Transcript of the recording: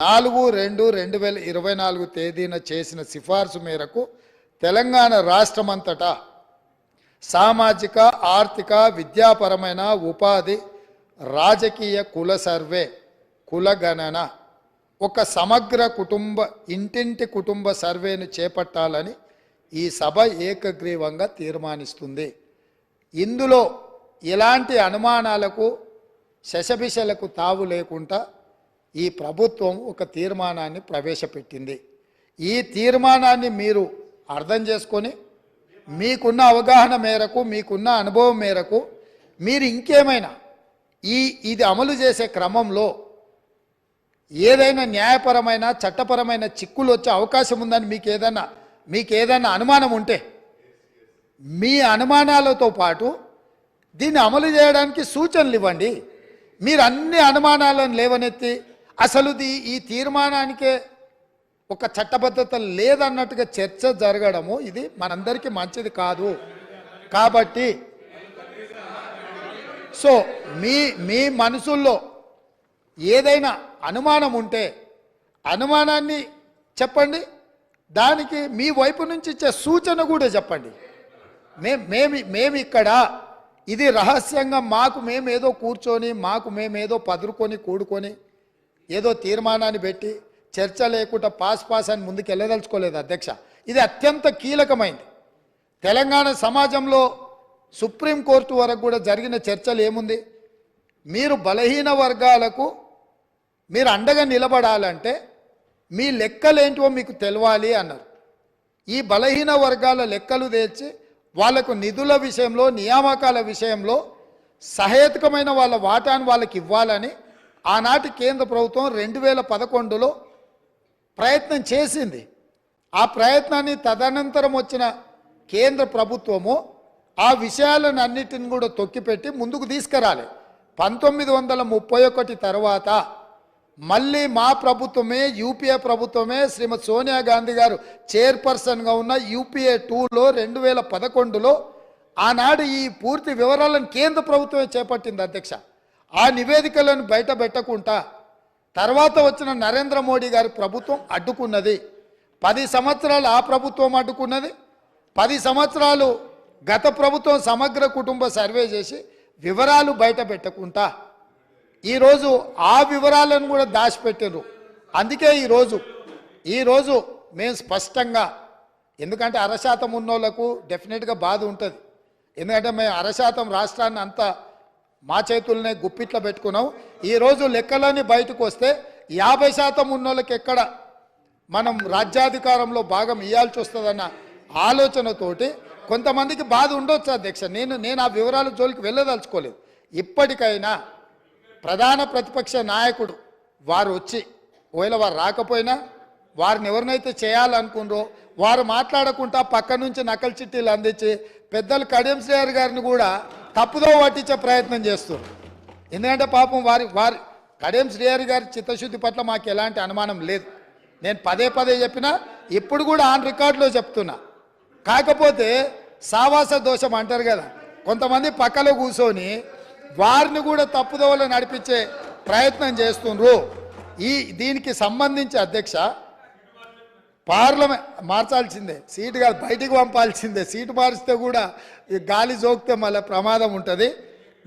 నాలుగు రెండు రెండు వేల ఇరవై నాలుగు తేదీన చేసిన సిఫార్సు మేరకు తెలంగాణ రాష్ట్రమంతటా సామాజిక ఆర్థిక విద్యాపరమైన ఉపాధి రాజకీయ కుల సర్వే కులగణన ఒక సమగ్ర కుటుంబ ఇంటింటి కుటుంబ సర్వేను చేపట్టాలని ఈ సభ ఏకగ్రీవంగా తీర్మానిస్తుంది. ఇందులో ఎలాంటి అనుమానాలకు శశభిషలకు తావు లేకుండా ఈ ప్రభుత్వం ఒక తీర్మానాన్ని ప్రవేశపెట్టింది. ఈ తీర్మానాన్ని మీరు అర్థం చేసుకొని మీకున్న అవగాహన మేరకు మీకున్న అనుభవం మేరకు మీరు ఇంకేమైనా ఈ ఇది అమలు చేసే క్రమంలో ఏదైనా న్యాయపరమైన చట్టపరమైన చిక్కులు వచ్చే అవకాశం ఉందని మీకు ఏదైనా మీకు ఏదైనా అనుమానం ఉంటే మీ అనుమానాలతో పాటు దీన్ని అమలు చేయడానికి సూచనలు ఇవ్వండి. మీరు అన్ని అనుమానాలను లేవనెత్తి అసలుది ఈ తీర్మానానికే ఒక చట్టబద్ధత లేదన్నట్టుగా చర్చ జరగడము ఇది మనందరికీ మంచిది కాదు. కాబట్టి సో మీ మీ మనసుల్లో ఏదైనా అనుమానం ఉంటే అనుమానాన్ని చెప్పండి. దానికి మీ వైపు నుంచి ఇచ్చే సూచన కూడా చెప్పండి. మే మేము మేము ఇక్కడ ఇది రహస్యంగా మాకు మేమేదో కూర్చొని మాకు మేమేదో పదురుకొని కూడుకొని ఏదో తీర్మానాన్ని పెట్టి చర్చ లేకుండా పాస్ పాస్ అని ముందుకు వెళ్ళదలుచుకోలేదు అధ్యక్ష. ఇది అత్యంత కీలకమైంది. తెలంగాణ సమాజంలో సుప్రీంకోర్టు వరకు కూడా జరిగిన చర్చలు ఏముంది? మీరు బలహీన వర్గాలకు మీరు అండగా నిలబడాలంటే మీ లెక్కలేంటివో మీకు తెలవాలి అన్నారు. ఈ బలహీన వర్గాల లెక్కలు తెచ్చి వాళ్ళకు నిధుల విషయంలో నియామకాల విషయంలో సహేతుకమైన వాళ్ళ వాటాను వాళ్ళకి ఇవ్వాలని ఆనాటి కేంద్ర ప్రభుత్వం రెండు వేల పదకొండులో ప్రయత్నం చేసింది. ఆ ప్రయత్నాన్ని తదనంతరం వచ్చిన కేంద్ర ప్రభుత్వము ఆ విషయాలను అన్నిటిని కూడా తొక్కిపెట్టి ముందుకు తీసుకురాలి. పంతొమ్మిది వందల ముప్పై ఒకటి తర్వాత మళ్ళీ మా ప్రభుత్వమే యూపీఏ ప్రభుత్వమే శ్రీమతి సోనియా గాంధీ గారు చైర్పర్సన్గా ఉన్న యూపీఏ టూలో రెండు వేల పదకొండులో ఆనాడు ఈ పూర్తి వివరాలను కేంద్ర ప్రభుత్వమే చేపట్టింది అధ్యక్ష. ఆ నివేదికలను బయట పెట్టకుండా తర్వాత వచ్చిన నరేంద్ర మోడీ గారి ప్రభుత్వం అడ్డుకున్నది. పది సంవత్సరాలు ఆ ప్రభుత్వం అడ్డుకున్నది. పది సంవత్సరాలు గత ప్రభుత్వం సమగ్ర కుటుంబ సర్వే చేసి వివరాలు బయట పెట్టకుండా ఈరోజు ఆ వివరాలను కూడా దాచిపెట్టారు అందుకే ఈరోజు ఈరోజు మేము స్పష్టంగా ఎందుకంటే అరశాతం ఉన్నోళ్ళకు డెఫినెట్గా బాధ ఉంటుంది. ఎందుకంటే మేము అరశాతం రాష్ట్రాన్ని అంతా మా చేతుల్నే గుప్పిట్లో పెట్టుకున్నాం ఈరోజు లెక్కలని బయటకు వస్తే యాభై శాతం ఉన్నోళ్ళకి ఎక్కడ? మనం రాజ్యాధికారంలో భాగం ఇవ్వాల్సి వస్తుందన్న ఆలోచనతోటి కొంతమందికి బాధ ఉండొచ్చు అధ్యక్ష. నేను నేను ఆ వివరాల జోలికి వెళ్ళదలుచుకోలేదు. ఇప్పటికైనా ప్రధాన ప్రతిపక్ష నాయకుడు వారు వచ్చి ఒకవేళ వారు రాకపోయినా వారిని ఎవరినైతే చేయాలనుకున్నారో వారు మాట్లాడకుండా పక్క నుంచి నకలు చిట్టీలు అందించి పెద్దలు కడియం శ్రేయర్ గారిని కూడా తప్పుదో పట్టించే ప్రయత్నం చేస్తారు ఎందుకంటే పాపం వారి వారి కడేం శ్రీహరి గారి చిత్తశుద్ధి పట్ల మాకు ఎలాంటి అనుమానం లేదు. నేను పదే పదే చెప్పినా ఇప్పుడు కూడా ఆన్ రికార్డులో చెప్తున్నా. కాకపోతే సావాస దోషం అంటారు కదా కొంతమంది పక్కలో కూర్చొని వారిని కూడా తప్పుదోవలు నడిపించే ప్రయత్నం చేస్తుండ్రు. ఈ దీనికి సంబంధించి అధ్యక్ష పార్లమెంట్ మార్చాల్సిందే. సీటు కాదు బయటికి పంపాల్సిందే. సీటు మారిస్తే కూడా ఈ గాలి జోకితే మళ్ళీ ప్రమాదం ఉంటుంది.